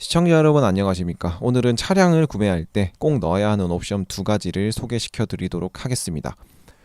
시청자 여러분 안녕하십니까? 오늘은 차량을 구매할 때 꼭 넣어야 하는 옵션 두 가지를 소개시켜 드리도록 하겠습니다.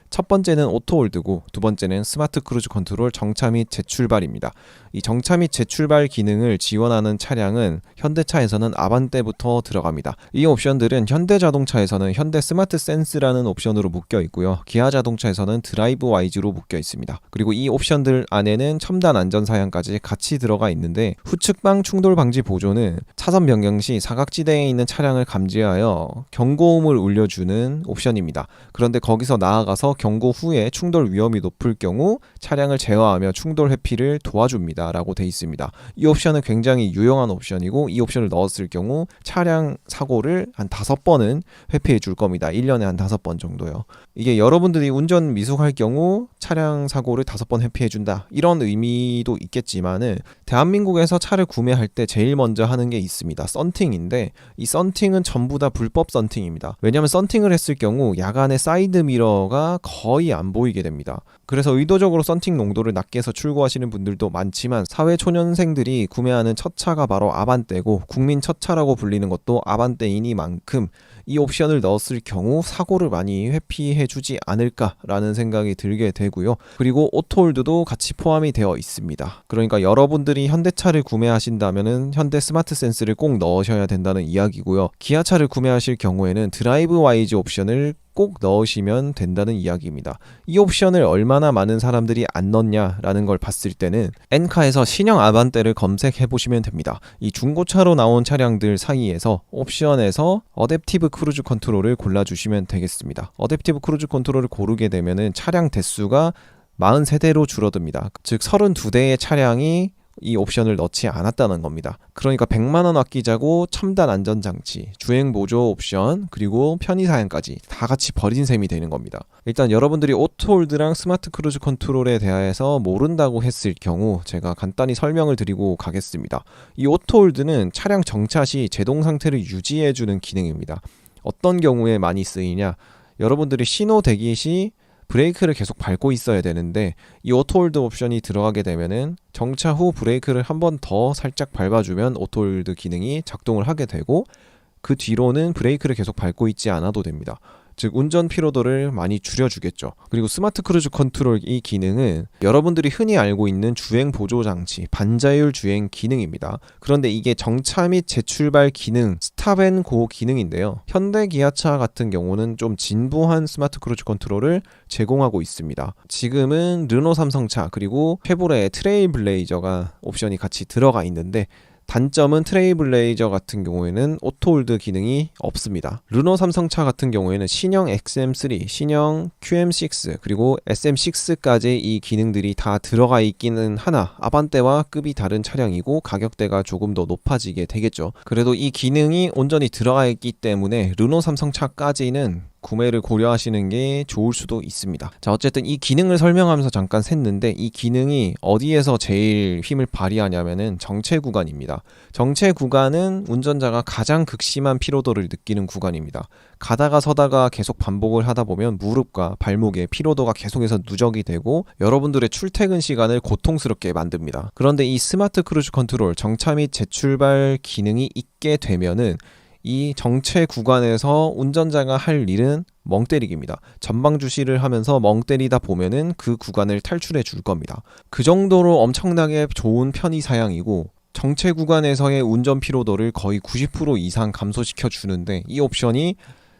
첫 번째는 오토홀드고 두 번째는 스마트 크루즈 컨트롤 정차 및 재출발입니다. 이 정차 및 재출발 기능을 지원하는 차량은 현대차에서는 아반떼부터 들어갑니다. 이 옵션들은 현대자동차에서는 현대 스마트 센스라는 옵션으로 묶여 있고요. 기아 자동차에서는 드라이브 와이즈로 묶여 있습니다. 그리고 이 옵션들 안에는 첨단 안전 사양까지 같이 들어가 있는데 후측방 충돌 방지 보조는 차선 변경 시 사각지대에 있는 차량을 감지하여 경고음을 울려주는 옵션입니다. 그런데 거기서 나아가서 경고 후에 충돌 위험이 높을 경우 차량을 제어하며 충돌 회피를 도와줍니다 라고 돼 있습니다. 이 옵션은 굉장히 유용한 옵션이고 이 옵션을 넣었을 경우 차량 사고를 한 다섯 번은 회피해 줄 겁니다. 1년에 한 다섯 번 정도요. 이게 여러분들이 운전 미숙할 경우 차량 사고를 다섯 번 회피해 준다. 이런 의미도 있겠지만은 대한민국에서 차를 구매할 때 제일 먼저 하는 게 있습니다. 썬팅인데 이 썬팅은 전부 다 불법 썬팅입니다. 왜냐하면 썬팅을 했을 경우 야간에 사이드 미러가 거의 안 보이게 됩니다. 그래서 의도적으로 썬팅 농도를 낮게 해서 출고하시는 분들도 많지만 사회 초년생들이 구매하는 첫 차가 바로 아반떼고 국민 첫 차라고 불리는 것도 아반떼이니만큼 이 옵션을 넣었을 경우 사고를 많이 회피해 주지 않을까라는 생각이 들게 되고요. 그리고 오토홀드도 같이 포함이 되어 있습니다. 그러니까 여러분들이 현대차를 구매하신다면은 현대 스마트 센스를 꼭 넣으셔야 된다는 이야기고요. 기아차를 구매하실 경우에는 드라이브 와이즈 옵션을 꼭 넣으시면 된다는 이야기입니다. 이 옵션을 얼마 나 많은 사람들이 안 넣냐라는 걸 봤을 때는 엔카에서 신형 아반떼를 검색해 보시면 됩니다. 이 중고차로 나온 차량들 사이에서 옵션에서 어댑티브 크루즈 컨트롤을 골라주시면 되겠습니다. 어댑티브 크루즈 컨트롤을 고르게 되면은 차량 대수가 40세대로 줄어듭니다. 즉 32대의 차량이 이 옵션을 넣지 않았다는 겁니다. 그러니까 100만 원 아끼자고 첨단 안전 장치, 주행 보조 옵션, 그리고 편의 사양까지 다 같이 버린 셈이 되는 겁니다. 일단 여러분들이 오토홀드랑 스마트 크루즈 컨트롤에 대해서 모른다고 했을 경우 제가 간단히 설명을 드리고 가겠습니다. 이 오토홀드는 차량 정차 시 제동 상태를 유지해 주는 기능입니다. 어떤 경우에 많이 쓰이냐? 여러분들이 신호 대기 시 브레이크를 계속 밟고 있어야 되는데 이 오토홀드 옵션이 들어가게 되면은 정차 후 브레이크를 한 번 더 살짝 밟아주면 오토홀드 기능이 작동을 하게 되고 그 뒤로는 브레이크를 계속 밟고 있지 않아도 됩니다. 즉 운전 피로도를 많이 줄여주겠죠. 그리고 스마트 크루즈 컨트롤 이 기능은 여러분들이 흔히 알고 있는 주행 보조 장치, 반자율 주행 기능입니다. 그런데 이게 정차 및 재출발 기능, 스탑앤고 기능인데요. 현대 기아차 같은 경우는 좀 진부한 스마트 크루즈 컨트롤을 제공하고 있습니다. 지금은 르노 삼성차 그리고 쉐보레 트레일블레이저가 옵션이 같이 들어가 있는데 단점은 트레이블레이저 같은 경우에는 오토홀드 기능이 없습니다. 르노 삼성차 같은 경우에는 신형 XM3, 신형 QM6 그리고 SM6까지 이 기능들이 다 들어가 있기는 하나 아반떼와 급이 다른 차량이고 가격대가 조금 더 높아지게 되겠죠. 그래도 이 기능이 온전히 들어가 있기 때문에 르노 삼성차까지는 구매를 고려하시는 게 좋을 수도 있습니다. 자, 어쨌든 이 기능을 설명하면서 잠깐 샜는데 이 기능이 어디에서 제일 힘을 발휘하냐면은 정체 구간입니다. 정체 구간은 운전자가 가장 극심한 피로도를 느끼는 구간입니다. 가다가 서다가 계속 반복을 하다 보면 무릎과 발목에 피로도가 계속해서 누적이 되고 여러분들의 출퇴근 시간을 고통스럽게 만듭니다. 그런데 이 스마트 크루즈 컨트롤 정차 및 재출발 기능이 있게 되면은 이 정체 구간에서 운전자가 할 일은 멍 때리기입니다. 전방 주시를 하면서 멍 때리다 보면은 그 구간을 탈출해 줄 겁니다. 그 정도로 엄청나게 좋은 편의 사양이고 정체 구간에서의 운전 피로도를 거의 90% 이상 감소시켜 주는데 이 옵션이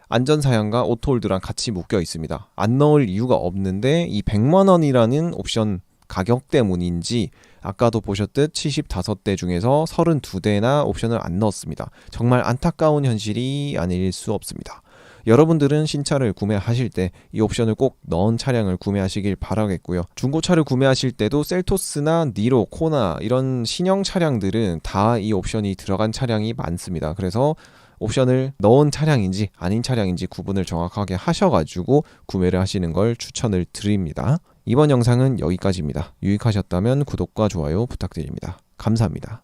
안전 사양과 오토홀드랑 같이 묶여 있습니다. 안 넣을 이유가 없는데 이 100만 원이라는 옵션 가격 때문인지 아까도 보셨듯 75대 중에서 32대나 옵션을 안 넣었습니다. 정말 안타까운 현실이 아닐 수 없습니다. 여러분들은 신차를 구매하실 때 이 옵션을 꼭 넣은 차량을 구매하시길 바라겠고요. 중고차를 구매하실 때도 셀토스나 니로, 코나 이런 신형 차량들은 다 이 옵션이 들어간 차량이 많습니다. 그래서 옵션을 넣은 차량인지 아닌 차량인지 구분을 정확하게 하셔가지고 구매를 하시는 걸 추천을 드립니다. 이번 영상은 여기까지입니다. 유익하셨다면 구독과 좋아요 부탁드립니다. 감사합니다.